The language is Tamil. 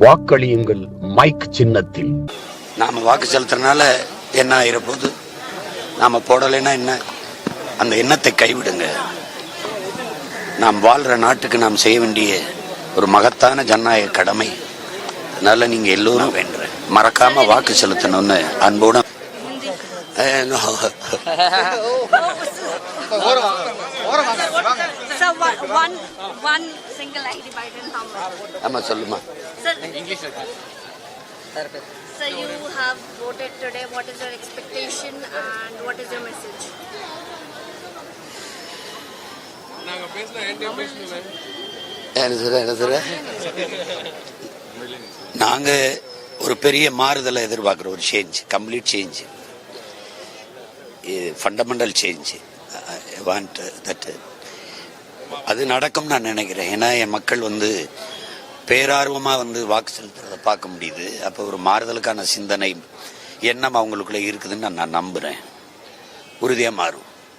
வாக்களியுங்கள் மைக் சின்னத்தில். நாம் வாக்கு செலுத்துறதுனால என்ன ஆயிர போது நாம் போடலைன்னா என்ன? அந்த எண்ணத்தை கைவிடுங்க. நாம் வாழ்கிற நாட்டுக்கு நாம் செய்ய வேண்டிய ஒரு மகத்தான ஜனநாயக கடமை. அதனால நீங்கள் எல்லோரும் வேண்டுறேன் மறக்காம வாக்கு செலுத்தணும்னு அன்போடு? ஆமா சொல்லுமா. Sir, so you have voted today. What is your expectation and what is your message? என்ன சொல்ற என்ன சொல்ற நாங்க ஒரு பெரிய மாறுதலை எதிர்பார்க்குறோம். ஒரு change complete change fundamental change want that அது நடக்கும் நான் நினைக்கிறேன். ஏன்னா என் மக்கள் வந்து பேரார்வமாக வந்து வாக்கு செலுத்துறதை பார்க்க முடியுது. அப்போ ஒரு மாறுதலுக்கான சிந்தனை எண்ணம் அவங்களுக்குள்ளே இருக்குதுன்னு நான் நம்புகிறேன் உறுதியாக மாறும்.